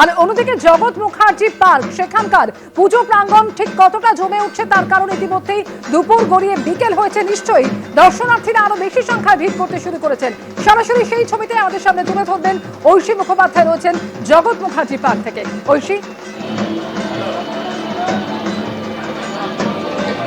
আর অন্যদিকে জগৎ মুখার্জি পার্ক, সেখানকার পুজো প্রাঙ্গণ ঠিক কতটা জমে উঠছে তার কারণ ইতিমধ্যেই দুপুর গড়িয়ে বিকেল হয়েছে নিশ্চয়ই। দর্শনার্থীরা আরও বেশি সংখ্যায় ভিড় করতে শুরু করেছেন। সরাসরি সেই ছবিতে আমাদের সামনে তুলে ধরবেন ঐশী মুখোপাধ্যায় রয়েছেন জগৎ মুখার্জি পার্ক থেকে। ঐশী?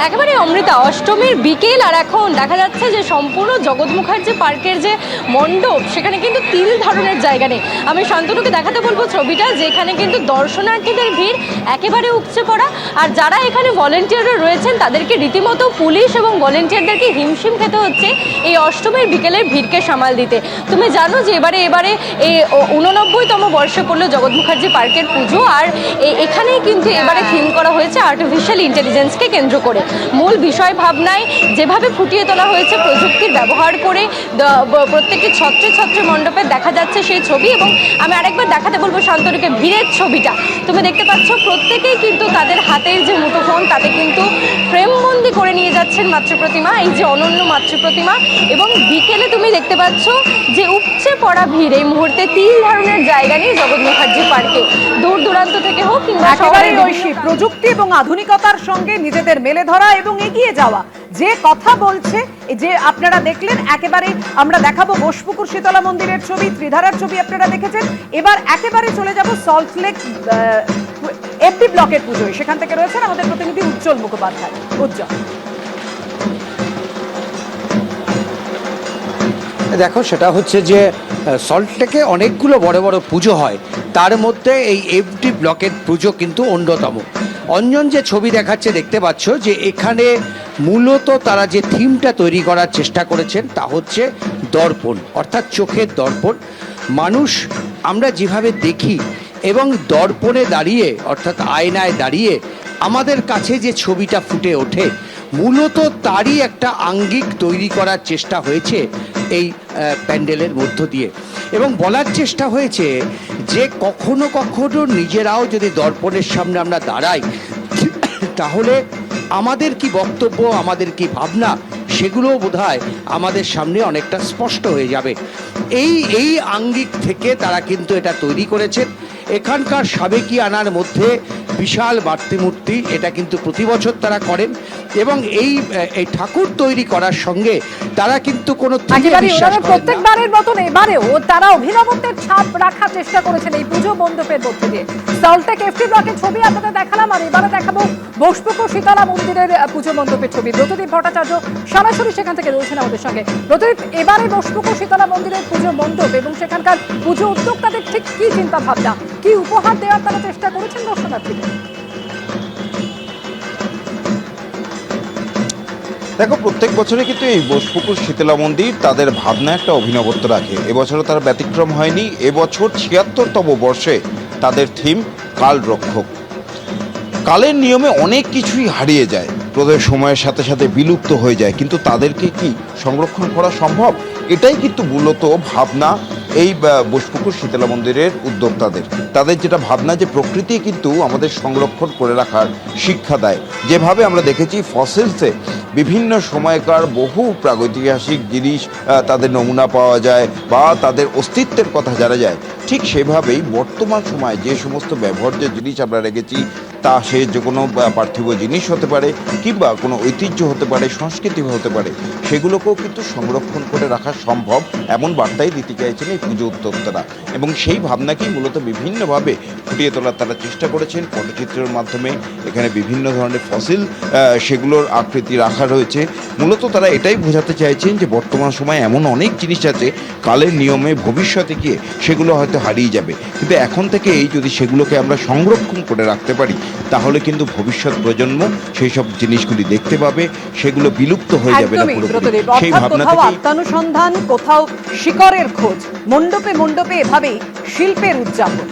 একেবারে অমৃতা, অষ্টমীর বিকেল আর এখন দেখা যাচ্ছে যে সম্পূর্ণ জগৎ মুখার্জি পার্কের যে মণ্ডপ, সেখানে কিন্তু তিল ধরনের জায়গা নেই। আমি শান্তনুকে দেখাতে বলব ছবিটা, যেখানে কিন্তু দর্শনার্থীদের ভিড় একেবারে উপচে পড়া। আর যারা এখানে ভলেন্টিয়াররা রয়েছেন, তাদেরকে রীতিমতো পুলিশ এবং ভলেন্টিয়ারদেরকে হিমশিম খেতে হচ্ছে এই অষ্টমীর বিকেলের ভিড়কে সামাল দিতে। তুমি জানো যে এবারে এবারে এই উননব্বইতম বর্ষে পড়ল জগৎ মুখার্জি পার্কের পুজো, আর এখানেই কিন্তু এবারে থিম করা হয়েছে আর্টিফিশিয়াল ইন্টেলিজেন্সকে কেন্দ্র করে। মূল বিষয় ভাবনায় যেভাবে ফুটিয়ে তোলা হয়েছে প্রযুক্তির ব্যবহার করে প্রত্যেকটি ছত্রে ছত্রে মণ্ডপে দেখা যাচ্ছে সেই ছবি এবং আমি আরেকবার দেখাতে বলব শান্তনুকে ভিড়ের ছবিটা। তুমি দেখতে পাচ্ছ প্রত্যেকেই কিন্তু তাদের হাতের যে মুঠোফোন তাতে কিন্তু ফ্রেমবন্দি করে নিয়ে যাচ্ছেন মাতৃপ্রতিমা এই যে অনন্য মাতৃপ্রতিমা এবং বিকেলে তুমি দেখতে পাচ্ছ যে উপচে পড়া ভিড় এই মুহূর্তে তিন ধরনের জায়গা নেই জগৎ মুখার্জি পার্কে। দূর দূরান্ত থেকে হোক কিংবা শহরের প্রযুক্তি এবং আধুনিকতার সঙ্গে নিজেদের মেলে ধরা এবং এগিয়ে যাওয়া। যে কথা বলছে যে আপনারা দেখলেন, একেবারে আমরা দেখাবো ঘোষপুকুর শীতলা মন্দিরের ছবি, ত্রিধারার ছবি আপনারা দেখেছেন। এবার একেবারে চলে যাব সল্টলেক এফডি ব্লকের পুজোয়। সেখান থেকে রয়েছেন আমাদের প্রতিনিধি উজ্জ্বল মুখোপাধ্যায়। উজ্জ্বল। দেখো, সেটা হচ্ছে যে সল্টলেকে অনেকগুলো বড় বড় পুজো হয়। তার মধ্যে এই এফডি ব্লকের পুজো কিন্তু অন্যতম। অঞ্জন যে ছবি দেখাচ্ছে, দেখতে পাচ্ছ যে এখানে মূলত তারা যে থিমটা তৈরি করার চেষ্টা করেছেন, তা হচ্ছে দর্পণ, অর্থাৎ চোখের দর্পণ। মানুষ আমরা যেভাবে দেখি এবং দর্পণে দাঁড়িয়ে, অর্থাৎ আয়নায় দাঁড়িয়ে আমাদের কাছে যে ছবিটা ফুটে ওঠে, মূলত তারই একটা আঙ্গিক তৈরি করার চেষ্টা হয়েছে এই প্যান্ডেলের মধ্য দিয়ে। এবং বলার চেষ্টা হয়েছে যে কখনো কখনো নিজেরাও যদি দর্পণের সামনে আমরা দাঁড়াই, তাহলে আমাদের কি বক্তব্য, আমাদের কি ভাবনা, সেগুলোও বোধহয় আমাদের সামনে অনেকটা স্পষ্ট হয়ে যাবে। এই এই আঙ্গিক থেকে তারা কিন্তু এটা তৈরি করেছেন। এখানকার সাবেকি আনার মধ্যে বিশাল মাতৃমূর্তি এটা কিন্তু প্রতি বছর তারা করেন এবং এই এই ঠাকুর তৈরি করার সঙ্গে তারা কিন্তু কোনো। প্রত্যেকবারের মতন এবারেও তারা অভিনবত্বের ছাপ রাখার চেষ্টা করেছেন এই পুজো মণ্ডপের মধ্যে দিয়ে। সল্টেক এফটি ব্লকের ছবি আপনাদের দেখালাম আর এবারে দেখাবো বসপুকুর শীতলা মন্দিরের পুজো মণ্ডপের ছবি। ব্রতদীপ ভট্টাচার্য সরাসরি সেখান থেকে রয়েছেন আমাদের সঙ্গে। ব্রতদীপ এবারে বসপুকুর শীতলা মন্দিরের পুজো মণ্ডপ এবং সেখানকার পুজো উদ্যোক্তাদের ঠিক কি চিন্তা ভাবনা? কি উপহার দেওয়ার তারা চেষ্টা করেছেন দর্শনার্থীদের দেখো, প্রত্যেক বছরে কিন্তু এই বোসপুকুর শীতলা মন্দির তাদের ভাবনা একটা অভিনবত্ব রাখে। এবছরও তার ব্যতিক্রম হয়নি। এবছর ছিয়াত্তরতম বর্ষে তাদের থিম কাল রক্ষক। কালের নিয়মে অনেক কিছুই হারিয়ে যায়। প্রদের সময়ের সাথে সাথে বিলুপ্ত হয়ে যায়। কিন্তু তাদেরকে কি সংরক্ষণ করা সম্ভব? এটাই কিন্তু মূলত ভাবনা এই বোসপুকুর শীতলা মন্দিরের উদ্যোক্তাদের। তাদের যেটা ভাবনা যে প্রকৃতি কিন্তু আমাদের সংরক্ষণ করে রাখার শিক্ষা দেয়। যেভাবে আমরা দেখেছি ফসিলসে বিভিন্ন সময়কার বহু প্রাগৈতিহাসিক জিনিস তাদের নমুনা পাওয়া যায় বা তাদের অস্তিত্বের কথা জানা যায়, ঠিক সেভাবেই বর্তমান সময়ে যে সমস্ত ব্যবহার্য জিনিস আমরা রেখেছি তা সে যে কোনো পার্থিব জিনিস হতে পারে কিংবা কোনো ঐতিহ্য হতে পারে, সংস্কৃতি হতে পারে, সেগুলোকেও কিন্তু সংরক্ষণ করে রাখা সম্ভব এমন বার্তাই দিতে চাইছেন এই পুজো উদ্যোক্তারা। এবং সেই ভাবনাকেই মূলত বিভিন্নভাবে ফুটিয়ে তোলার তারা চেষ্টা করেছেন। পটচিত্রের মাধ্যমে এখানে বিভিন্ন ধরনের ফসিল সেগুলোর আকৃতি রাখা রয়েছে। মূলত তারা এটাই বোঝাতে চাইছেন যে বর্তমান সময়ে এমন অনেক জিনিস আছে, কালের নিয়মে ভবিষ্যতে গিয়ে সেগুলো হয়তো হারিয়ে যাবে। কিন্তু এখন থেকে এই যদি সেগুলোকে আমরা সংরক্ষণ করে রাখতে পারি তাহলে কিন্তু ভবিষ্যৎ প্রজন্ম সেই সব জিনিসগুলি দেখতে পাবে সেগুলো বিলুপ্ত হয়ে যাবে না পুরোপুরি। সেই ভাবনা থেকে আত্মানুসন্ধান কোথাও শিকরের খোঁজ মণ্ডপে মণ্ডপে এভাবেই শিল্পের উদযাপন।